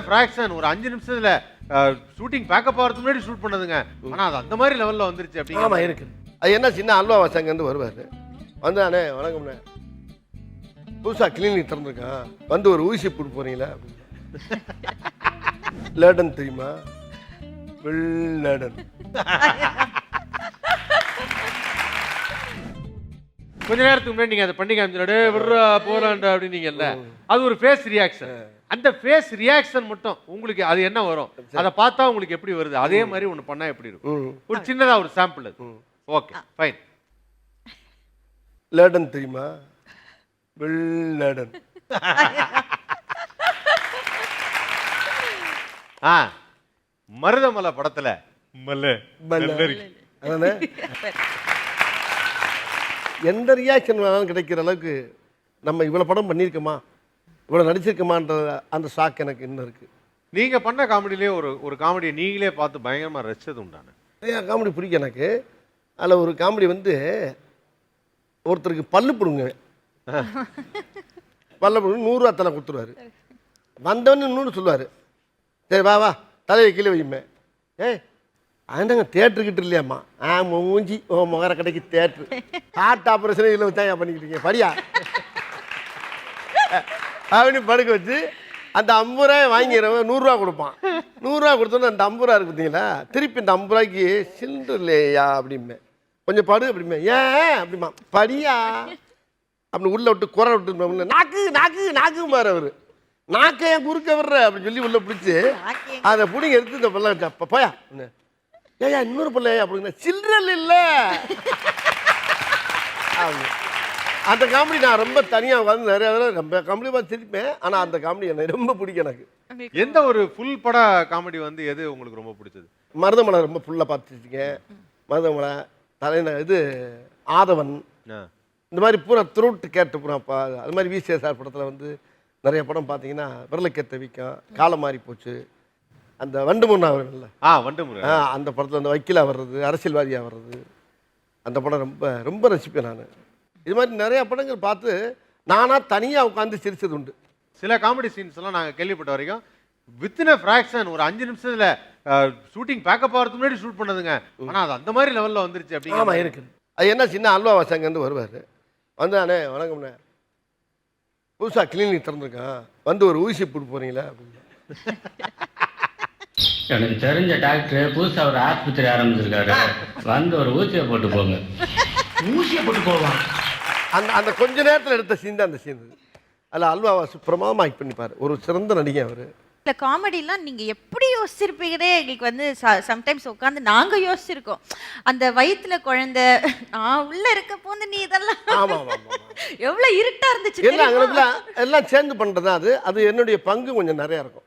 Fraction ஒரு அஞ்சு நிமிஷத்துல ஷூட்டிங் பேக்கப் ஆகிறதுக்கு முன்னாடி ஷூட் பண்ணதுங்க. ஆனா அது அந்த மாதிரி லெவல்ல வந்துருச்சு ஆமாம் அப்படிங்க இருக்கு. அது என்ன சின்ன அல்வா வாசங்கன்னு வருவார். வந்து அண்ணே. வணக்கம்ண்ணே புதுசாக கிளினிக் திறந்துருக்கான். வந்து ஒரு ஊசி போட்டு போறீங்களா? அப்படின்னு லேடன் தெரியுமா வெள் கொஞ்ச நேரத்துக்கு முன்னாடி நீங்க அதை பண்ணி காமிச்சு விடுறா போறான்டா அப்படின்னீங்கல்ல. அது ஒரு ஃபேஸ் ரியாக்ஷன் அந்த ஃபேஸ் ரியாக்ஷன் மட்டும் உங்களுக்கு அது என்ன வரும்? அதை பார்த்தா உங்களுக்கு எப்படி வருது? அதே மாதிரி ஒண்ணு பண்ணா எப்படி இருக்கும்? ஒரு சின்னதா ஒரு சாம்பிள் அது. ஓகே ஃபைன் லேடன் தெரியுமா? வெள் லேடன் ஆ மருதமலை படத்துல மல்ல. மல்ல. அதானே? எந்த ரியாக்ஷன் வேணாலும் கிடைக்கிற அளவுக்கு நம்ம இவ்வளோ படம் பண்ணியிருக்கோமா? இவ்வளோ நடிச்சிருக்கோமான்ற அந்த ஷாக் எனக்கு இன்னும் இருக்குது நீங்க பண்ண காமெடியிலே ஒரு ஒரு காமெடியை நீங்களே பார்த்து பயங்கரமா ரசிச்சது உண்டான நிறையா காமெடி பிடிக்கும் எனக்கு. அதில் ஒரு காமெடி வந்து ஒருத்தருக்கு பல்லு பிடுங்க. பல்ல பிடுங்க நூறுரூவா தலை கொடுத்துருவாரு. வந்தவொடனே நூறு சொல்லுவார். சரி வா வா தலையை கீழே வையுமே. ஏய் அதுதாங்க தேட்டருக்கிட்ட இல்லையாம்மா? ஆ மூஞ்சி ஓ முகர கடைக்கு தேட்ரு ஹார்ட் ஆப்ரேஷன் இதில் வச்சா ஏன் பண்ணிக்கிட்டு இருக்கீங்க? படியா? அப்படின்னு படுக்க வச்சு அந்த ஐம்பது ரூபாய் வாங்கிறவன் நூறுரூவா கொடுப்பான். நூறுரூவா கொடுத்தோன்னே அந்த ஐம்பது ரூபா இருக்கு பார்த்தீங்களா? திருப்பி இந்த ஐம்பது ரூபாய்க்கு சில்லு இல்லையா அப்படிமே கொஞ்சம் படு அப்படிமே ஏன்? அப்படிமா படியா? அப்படி உள்ள விட்டு குறை விட்டு நாக்கு நாக்கு நாக்கு மாறு அவர். நாக்கை ஏன் குறுக்க விடுற? அப்படின்னு சொல்லி உள்ள பிடிச்சி அதை பிடிங்க எடுத்து இந்த பல்ல வச்சா "அப்பா, போயா. ஏயா இன்னொரு பிள்ளை அப்படின்னா. சில்லறல் இல்லை. அந்த காமெடி நான் ரொம்ப தனியாக உட்காந்து நிறைய தடவை ரொம்ப காமெடி பார்த்து சிரிப்பேன். ஆனால் அந்த காமெடி எனக்கு ரொம்ப பிடிக்கும் எனக்கு. எந்த ஒரு ஃபுல் பட காமெடி வந்து எது உங்களுக்கு ரொம்ப பிடிச்சது? மருதமலை ரொம்ப ஃபுல்லாக பார்த்துருக்கேன் மருதமலை தலைந இது ஆதவன். இந்த மாதிரி பூரா த்ரூட் கேட்டு பூரா அது மாதிரி விசிஎஸ்ஆர் படத்தில் வந்து நிறைய படம் பார்த்தீங்கன்னா விரலுக்கேத்த வீக்கம் காலம் மாறி போச்சு அந்த வண்டு முன்னா அவர்கள்ல. ஆ வண்டு முருகன் ஆ அந்த படத்தில் அந்த வக்கீலாக வர்றது அரசியல்வாதியாக வர்றது அந்த படம் ரொம்ப ரொம்ப ரசிப்பேன் நான். இது மாதிரி நிறைய படங்கள் பார்த்து நானாக தனியாக உட்காந்து சிரிச்சது உண்டு. சில காமெடி சீன்ஸ் எல்லாம் நாங்க கேள்விப்பட்ட வரைக்கும் வித்தின் ஃபிராக்ஷன் ஒரு அஞ்சு நிமிஷத்துல ஷூட்டிங் பேக்கப் ஆகிறதுக்கு முன்னாடி ஷூட் பண்ணதுங்க. ஆனா அது அந்த மாதிரி லெவல்ல வந்துருச்சு அப்படிங்க ஆமாம் இருக்குது அது என்ன சின்ன அல்வா வாசங்கன்னு வருவார். வந்து அண்ணே. வணக்கம்ண்ணே புதுசாக கிளினிக் திறந்துருக்கான். வந்து ஒரு ஊசி போட்டு போகிறீங்களா அப்படின்னு எனக்கு தெரிஞ்ச டாக்டர் புதுசா ஒரு ஆஸ்பத்திரி ஆரம்பிச்சிருக்காரு. வந்து ஒரு ஊசியை போட்டு போங்க. ஊசியை போட்டு போவான் அந்த அந்த கொஞ்ச நேரத்தில் எடுத்த சீன் தான் அந்த சீன். அதில் அல்வாவை சுப்பிரமாக ஆக்ட் பண்ணிப்பார் ஒரு சிறந்த நடிகை அவர். இந்த காமெடிலாம் நீங்க எப்படி யோசிச்சிருப்பீங்கன்னே எங்களுக்கு வந்து சம்டைம்ஸ் உட்காந்து நாங்க யோசிச்சிருக்கோம். அந்த வயித்துல குழந்தை நான் உள்ள இருக்க போது நீ இதெல்லாம் ஆமாம் ஆமாம் ஆமாம் எவ்வளவு இருட்டா இருந்துச்சு எல்லாம்? எல்லாம் சேர்ந்து பண்ணுறது தான் அது. அது என்னுடைய பங்கு கொஞ்சம் நிறையா இருக்கும்.